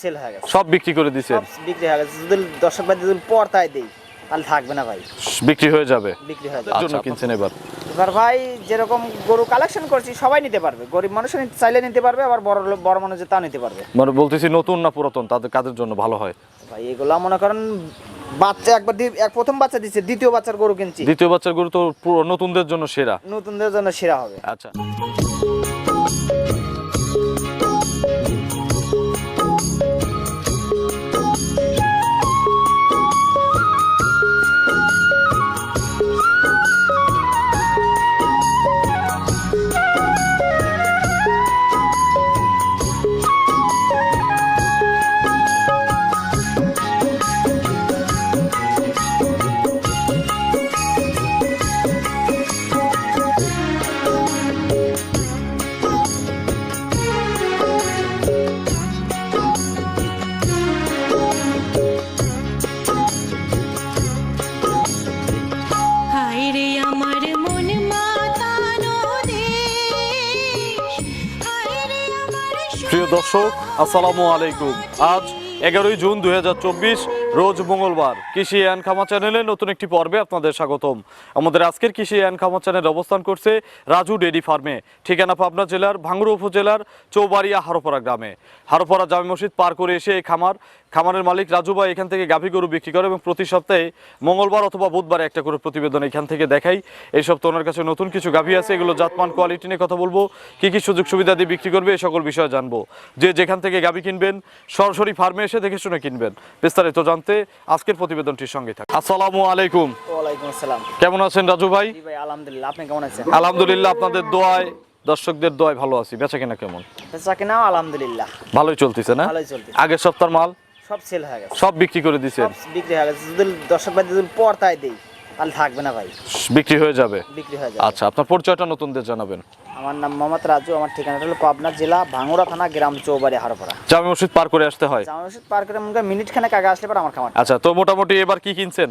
Sell হয়ে গেছে। সব বিক্রি করে দিছেন বিক্রি হয়ে গেছে। যদি দর্শক ভাই যদি পর্তায় দেই তাহলে থাকবে না ভাই। বিক্রি হয়ে যাবে। বিক্রি হয়ে যাবে। জন্য কিনছেন এবার। এবার ভাই যেরকম গরু কালেকশন করছি সবাই নিতে পারবে। গরিব মানুষও চাইলে নিতে পারবে আবার বড় বড় মানুষ তা নিতে পারবে। মানে বলতেছি নতুন না পুরাতন? তাদের কাদের জন্য ভালো হয়? ভাই এগুলা মনে করেন বাচ্চা একবার এক প্রথম বাচ্চা দিচ্ছে দ্বিতীয় বাচ্চার গরু কিনছি। দ্বিতীয় বাচ্চার গরু তো পুরো নতুনদের জন্য সেরা। নতুনদের জন্য সেরা হবে। আচ্ছা। দর্শক, আসসালামু আলাইকুম। আজ এগারোই জুন দুই রোজ মঙ্গলবার। কৃষি অ্যান খামা চ্যানেলে নতুন একটি পর্বে আপনাদের স্বাগতম। আমাদের আজকের কৃষি অ্যান খামা চ্যানেল অবস্থান করছে রাজু ডেরি ফার্মে, ঠিকানা পাবনা জেলার ভাঙ্গুর উপজেলার চৌবাড়িয়া হারোপাড়া গ্রামে। হারোপাড়া জামে মসজিদ পার করে এসে এই খামার খামারের মালিক রাজু ভাই এখান থেকে গাভী গরু বিক্রি করে এবং প্রতি সপ্তাহে মঙ্গলবার অথবা বুধবারে একটা করে প্রতিবেদন এখান থেকে দেখাই। এই সপ্তাহে ওনার কাছে নতুন কিছু গাভী আছে এগুলো জাতমান কোয়ালিটি নিয়ে কথা বলব। কি কি সুযোগ সুবিধা দিয়ে বিক্রি করবে এই সকল বিষয়ে জানব। যে যেখান থেকে গাভী কিনবেন সরাসরি ফার্মে এসে দেখে শুনে কিনবেন। বিস্তারিত জানতে আজকের প্রতিবেদনটির সঙ্গে থাক আসসালামু আলাইকুম। ওয়ালাইকুম আসসালাম। কেমন আছেন রাজু ভাই? ভাই আলহামদুলিল্লাহ। আপনি কেমন আছেন? আলহামদুলিল্লাহ আপনাদের দোয়ায় দর্শকদের দোয়ায় ভালো আছি। বেচা কিনা কেমন? বেচা কেনাও আলহামদুলিল্লাহ। ভালোই চলতেছে না? ভালোই চলতেছে। আগের সপ্তাহের মাল? সব সেল হয়ে গেছে। সব বিক্রি করে সব বিক্রি হয়ে গেছে। যদি দর্শক ভাই যদি পর্তায় দেই তাহলে থাকবে না ভাই। বিক্রি হয়ে যাবে? বিক্রি হয়ে যাবে। আচ্ছা আপনার পরিচয়টা নতুনদের জানাবেন। আমার নাম মোহাম্মদ রাজু আমার ঠিকানাটা হলো পাবনা জেলা ভাঙ্গুড়া থানা গ্রাম চৌবাড়ি হারোপাড়া। জামে মসজিদ পার করে আসতে হয়? জামা মসজিদ পার করে মনে মিনিট খানেক আগে আসলে পর আমার খামার। আচ্ছা তো মোটামুটি এবার কি কিনছেন?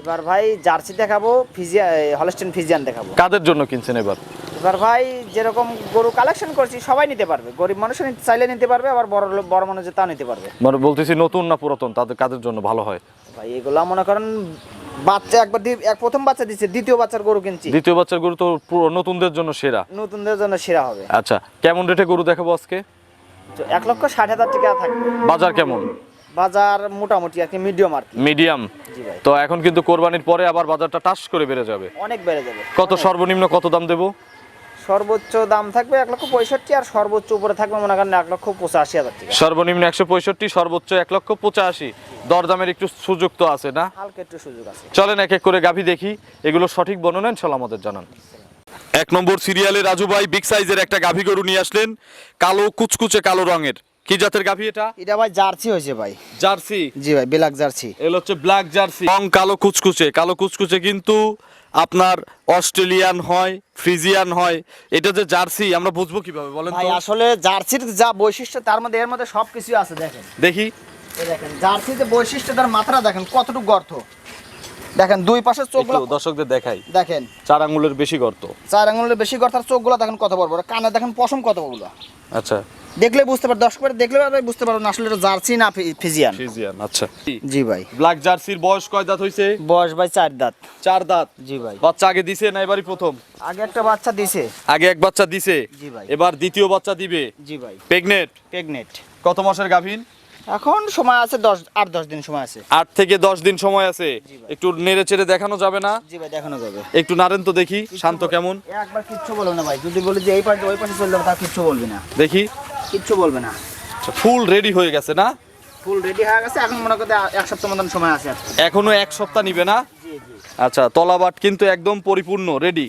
এবার ভাই জার্সি দেখাবো ফিজিয়া হলস্টেন ফিজিয়ান দেখাবো। কাদের জন্য কিনছেন এবার? এবার ভাই যেরকম গরু কালেকশন করছি সবাই নিতে পারবে। গরিব মানুষও নিতে- চাইলে নিতে পারবে আবার বড় লোক- বড় মানুষ তাও নিতে পারবে। মানে বলতেছি নতুন না পুরাতন? তাদের কাদের জন্য ভালো হয়? ভাই এগুলো মনে করেন বাচ্চা একবার দি- এক প্রথম বাচ্চা দিচ্ছে দ্বিতীয় বাচ্চার গরু কিনছি। দ্বিতীয় বাচ্চার গরু তো পুরো নতুনদের জন্য সেরা। নতুনদের জন্য সেরা হবে। আচ্ছা কেমন রেটে গরু দেখাবো আজকে? তো এক লক্ষ ষাট হাজার টাকা থাকবে। বাজার কেমন? বাজার মোটামুটি আর কি মিডিয়াম আর কি। মিডিয়াম জি ভাই। তো এখন কিন্তু কোরবানির পরে আবার বাজারটা টাস করে বেড়ে যাবে। অনেক বেড়ে যাবে। কত সর্বনিম্ন কত দাম দেবো? সর্বোচ্চ দাম থাকবে এক লক্ষ পঁয়ষট্টি আর সর্বোচ্চ উপরে থাকবে মনে করেন এক লক্ষ পঁচাশি হাজার টাকা। সর্বনিম্ন একশো পঁয়ষট্টি সর্বোচ্চ এক লক্ষ পঁচাশি। দরদামের একটু সুযোগ তো আছে না? হালকা একটু সুযোগ আছে। চলেন এক এক করে গাভী দেখি এগুলো সঠিক বর্ণনা সলামতের আমাদের জানান। এক নম্বর সিরিয়ালে রাজু ভাই বিগ সাইজের একটা গাভী গরু নিয়ে আসলেন কালো কুচকুচে কালো রঙের। কি জাতের গাভী এটা? এটা ভাই জার্সি হয়েছে ভাই। জার্সি? জি ভাই ব্ল্যাক জার্সি। এগুলো হচ্ছে ব্ল্যাক জার্সি। রং কালো কুচকুচে। কালো কুচকুচে কিন্তু আপনার অস্ট্রেলিয়ান হয় ফ্রিজিয়ান হয়। এটা যে জার্সি আমরা বুঝব কীভাবে বলেন ভাই আসলে জার্সির যা বৈশিষ্ট্য তার মধ্যে এর মধ্যে সব কিছু আছে দেখেন। দেখি। দেখেন জার্সির যে বৈশিষ্ট্য তার মাত্রা দেখেন কতটুকু গর্ত। দেখেন দুই পাশে চোখগুলো দর্শকদের দেখাই। দেখেন। চার আঙ্গুলের বেশি গর্ত। চার আঙুলের বেশি গর্ত আর চোখগুলো দেখেন কত বড় বড়। কানে দেখেন পশম কত বড় বড়। আচ্ছা। দেখলে বুঝতে পার দর্শক দেখলে পারবে বুঝতে পারবেন আসলে এটা জার্সি না ফিজিয়ান। ফিজিয়ান আচ্ছা। জি ভাই। ব্ল্যাক জার্সির বয়স কয় দাঁত হইছে? বয়স ভাই চার দাঁত। চার দাঁত? জি ভাই। বাচ্চা আগে দিছে না এবারই প্রথম? আগে একটা বাচ্চা দিছে। আগে এক বাচ্চা দিছে? জি ভাই। এবার দ্বিতীয় বাচ্চা দিবে? জি ভাই। প্রেগনেট প্রেগনেট কত মাসের গাভীন? এখন সময় আছে দশ আট দশ দিন সময় আছে। আট থেকে দশ দিন সময় আছে। একটু নেড়ে চেড়ে দেখানো যাবে না? জি ভাই দেখানো যাবে। একটু নারেন তো দেখি শান্ত কেমন? একবার কিচ্ছু বলবে না ভাই যদি বলি যে এই পাশে ওই পাশে চলে যাবে তা কিচ্ছু বলবি না। দেখি। কিচ্ছু বলবে না। ফুল রেডি হয়ে গেছে না? ফুল রেডি হয়ে গেছে এখন মনে করতে এক সপ্তাহ মতন সময় আছে। এখনও এক সপ্তাহ নিবে না? জি জি। আচ্ছা তলাবাট কিন্তু একদম পরিপূর্ণ রেডি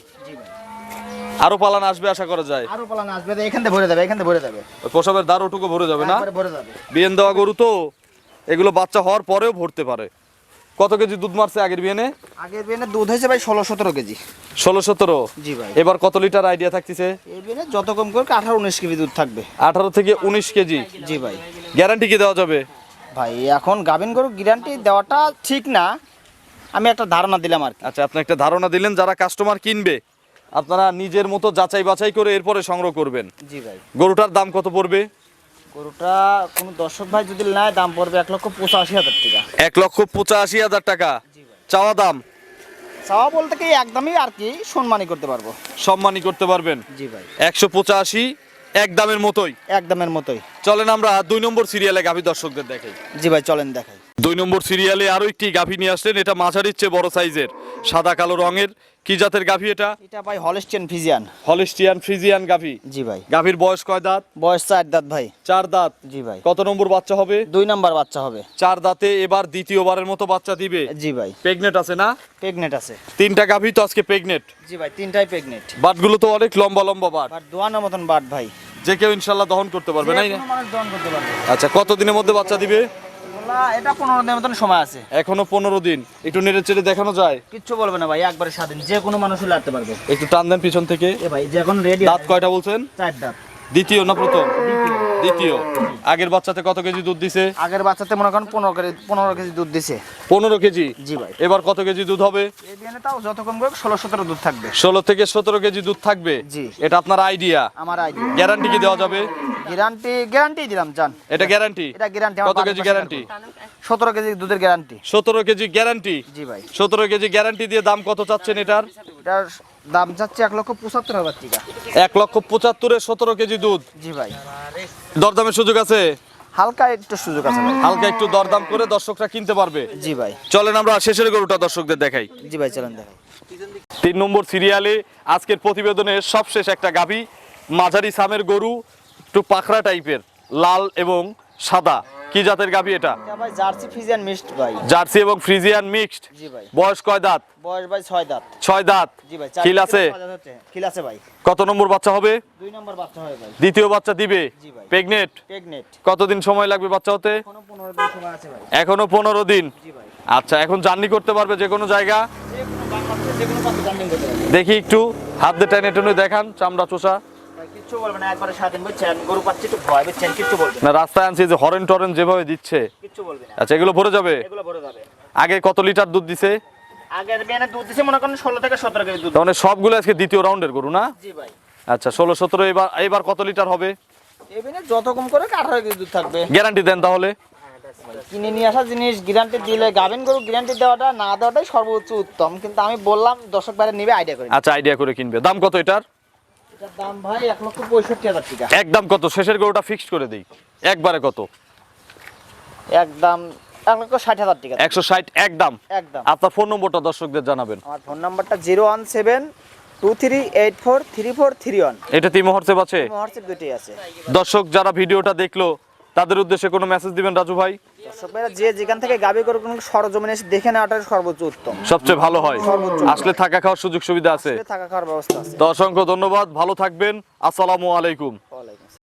আরও পালান আসবে আশা করা যায়। আরও পালান আসবে এখান থেকে ভরে যাবে এখান থেকে ভরে যাবে। প্রসবের দ্বার ওটুকু ভরে যাবে না? ভরে যাবে। বিয়েন দেওয়া গরু তো এগুলো বাচ্চা হওয়ার পরেও ভরতে পারে। কত কেজি দুধ মারছে আগের বিয়েনে? আগের বিয়েনে দুধ হয়েছে ভাই ষোলো সতেরো কেজি। ষোলো সতেরো? জি ভাই। এবার কত লিটার আইডিয়া থাকতেছে? এই বিয়েনে যত কম করে আঠারো উনিশ কেজি দুধ থাকবে। আঠারো থেকে উনিশ কেজি? জি ভাই। গ্যারান্টি কি দেওয়া যাবে? ভাই এখন গাভিন গরু গ্যারান্টি দেওয়াটা ঠিক না। আমি একটা ধারণা দিলাম আর আচ্ছা আপনি একটা ধারণা দিলেন যারা কাস্টমার কিনবে আপনারা নিজের মতো যাচাই বাছাই করে এরপরে সংগ্রহ করবেন। জি ভাই। গরুটার দাম কত পড়বে? গরুটা কোনো দর্শক ভাই যদি নেয় দাম পড়বে এক লক্ষ পঁচাশি হাজার টাকা। এক লক্ষ পঁচাশি হাজার টাকা। চাওয়া দাম? চাওয়া বলতে কি একদমই আর কি সম্মানই করতে পারব। সম্মানই করতে পারবেন? জি ভাই। একশো পঁচাশি এক দামের মতোই। একদমের মতোই। চলেন আমরা দুই নম্বর সিরিয়ালে গাভী দর্শকদের দেখাই। জি ভাই চলেন দেখাই। দুই নম্বর সিরিয়ালে আরও একটি গাভী নিয়ে আসলেন। এটা মাঝারির চেয়ে বড় সাইজের সাদা কালো রঙের। কি জাতের গাভী এটা? এটা ভাই হলস্টিয়ান ফিজিয়ান। হলিস্টিয়ান ফ্রিজিয়ান গাভী। জি ভাই। গাভীর বয়স কয় দাঁত? বয়স চার দাঁত ভাই। চার দাঁত। জি ভাই। কত নম্বর বাচ্চা হবে? দুই নাম্বার বাচ্চা হবে। চার দাঁতে এবার দ্বিতীয়বারের মতো বাচ্চা দিবে? জি ভাই। প্রেগনেট আছে না? প্রেগনেট আছে। তিনটা গাভী তো আজকে প্রেগনেট জি ভাই তিনটাই প্রেগনেট বাটগুলো তো অনেক লম্বা লম্বা বাট। বাট দোয়ানোর মতন বাট ভাই। যে কেউ ইনশাল্লাহ দহন করতে পারবে পারবে। আচ্ছা কত দিনের মধ্যে বাচ্চা দিবে? এটা পনেরো দিনের মতন সময় আছে। এখনও পনেরো দিন। একটু নেড়ে চেড়ে দেখানো যায়? কিচ্ছু বলবে না ভাই একবারে স্বাধীন যে কোনো মানুষই লাগতে পারবে। একটু টান দেন পিছন থেকে। এ ভাই যে এখন রেডি দাঁত কয়টা বলছেন? চার দাঁত। দ্বিতীয় না প্রথম? দ্বিতীয়। আগের বাচ্চাতে কত কেজি দুধ দিছে? আগের বাচ্চাতে মনে করেন পনেরো কেজি পনেরো কেজি দুধ দিছে। পনেরো কেজি? জি ভাই। এবার কত কেজি দুধ হবে? তাও যত কম করে ষোলো সতেরো দুধ থাকবে। ষোলো থেকে সতেরো কেজি দুধ থাকবে। জি। এটা আপনার আইডিয়া? আমার আইডিয়া। গ্যারান্টি কি দেওয়া যাবে? গ্যারান্টি গ্যারান্টি দিলাম জান। এটা গ্যারান্টি? এটা গ্যারান্টি কত কেজি গ্যারান্টি সতেরো কেজি দুধের গ্যারান্টি সতেরো কেজি গ্যারান্টি জি ভাই। সতেরো কেজি গ্যারান্টি দিয়ে দাম কত চাচ্ছেন এটার? এটার দাম যাচ্ছে এক লক্ষ পঁচাত্তর হাজার টাকা। এক লক্ষ পঁচাত্তরে সতেরো কেজি দুধ। জি ভাই। দরদামের সুযোগ আছে? হালকা একটু সুযোগ আছে ভাই। হালকা একটু দরদাম করে দর্শকরা কিনতে পারবে। জি ভাই। চলেন আমরা শেষের গরুটা দর্শকদের দেখাই। জি ভাই চলেন দেখাই। তিন নম্বর সিরিয়ালে আজকের প্রতিবেদনের সবশেষ একটা গাভী মাঝারি সামের গরু একটু পাখরা টাইপের লাল এবং সাদা। কি জাতের গাভী এটা? ভাই জার্সি ফিজিয়ান মিক্সড ভাই। জার্সি এবং ফ্রিজিয়ান মিক্সড। জি ভাই। বয়স কয় দাঁত? বয়স ভাই ছয় দাঁত। দাঁত। জি ভাই খিল আছে? খিল আছে ভাই। কত নম্বর বাচ্চা হবে? দুই নম্বর বাচ্চা হয় ভাই। দ্বিতীয় বাচ্চা দিবে? জি ভাই। প্রেগনেট প্রেগনেট কতদিন সময় লাগবে বাচ্চা হতে? এখনও পনেরো দিন সময় আছে ভাই। এখনও পনেরো দিন। জি ভাই। আচ্ছা এখন জার্নি করতে পারবে যে কোনো জায়গা? যে কোনো বাংলাদেশে যে কোনো পাখি করতে পারবে। দেখি একটু হাত দিয়ে টেনে টেনে দেখান চামড়া চোষা। কিচ্ছু বলবে না একবারে স্বাধীন বুঝছেন? গরু পাচ্ছি একটু ভয় বুঝছেন? কিচ্ছু বলবে না। রাস্তায় আনছি যে হরেন টরেন যেভাবে দিচ্ছে। কিচ্ছু বলবে না। আচ্ছা এগুলো ভরে যাবে? এগুলো ভরে যাবে। আগে কত লিটার দুধ দিছে? আগের বিয়ানে দুধ দিছে মনে করেন ষোলো থেকে সতেরো কেজি দুধ মানে সবগুলো আজকে দ্বিতীয় রাউন্ডের গরু না? জি ভাই। আচ্ছা ষোলো সতেরো এবার এবার কত লিটার হবে? বিয়ানে যত কম করে আঠারো কেজি দুধ থাকবে। গ্যারান্টি দেন তাহলে। কিনে নিয়ে আসা জিনিস গ্যারান্টি দিলে গাবেন গরু গ্যারান্টি দেওয়াটা না দেওয়াটাই সর্বোচ্চ উত্তম। কিন্তু আমি বললাম দর্শক বাইরে নিবে আইডিয়া করে আচ্ছা আইডিয়া করে কিনবে। দাম কত এটার? দাম ভাই এক লক্ষ পঁয়ষট্টি হাজার টাকা। একদম কত? শেষের গরুটা ফিক্সড করে দিই। একবারে কত? একদম এক লক্ষ ষাট হাজার টাকা। একশো ষাট একদম। একদম। আপনার ফোন নম্বরটা দর্শকদের জানাবেন। আমার ফোন নাম্বারটা zero one seven two three eight four three four three one. এটা তিন হোয়াটসঅ্যাপ আছে হোয়াটসঅ্যাপ দুটোই আছে। দর্শক যারা ভিডিওটা দেখল তাদের উদ্দেশ্যে কোনো মেসেজ দিবেন রাজু ভাই? যে যেখান থেকে গাবি করে কোনো সরজমিনে এসে দেখে নেওয়াটা সর্বোচ্চ উত্তম। সবচেয়ে ভালো হয়। আসলে থাকা খাওয়ার সুযোগ সুবিধা আছে। থাকা খাওয়ার ব্যবস্থা আছে। তো অসংখ্য ধন্যবাদ ভালো থাকবেন। আসসালামু আলাইকুম।